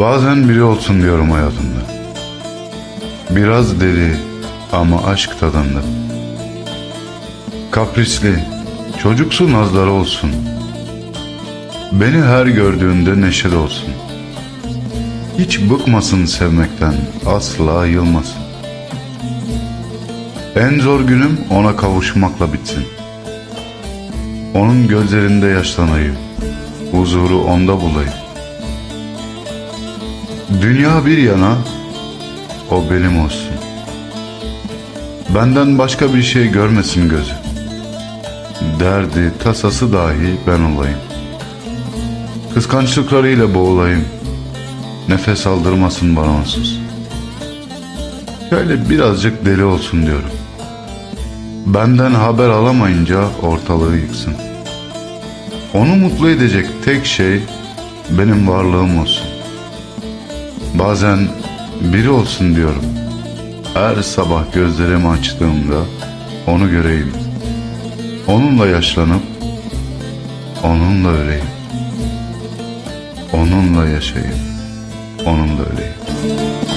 Bazen biri olsun diyorum hayatımda. Biraz deli ama aşk tadında. Kaprisli, çocuksu nazları olsun.'' Beni her gördüğünde neşeli olsun. Hiç bıkmasın sevmekten, asla yılmasın. En zor günüm ona kavuşmakla bitsin. Onun gözlerinde yaşlanayım, huzuru onda bulayım. Dünya bir yana, o benim olsun. Benden başka bir şey görmesin gözü. Derdi, tasası dahi ben olayım. Kıskançlıklarıyla boğulayım. Nefes aldırmasın bana onsuz. Şöyle birazcık deli olsun diyorum. Benden haber alamayınca ortalığı yıksın. Onu mutlu edecek tek şey benim varlığım olsun. Bazen biri olsun diyorum. Her sabah gözlerimi açtığımda onu göreyim. Onunla yaşlanıp onunla öleyim. Onunla yaşayayım. Onunla öleyim.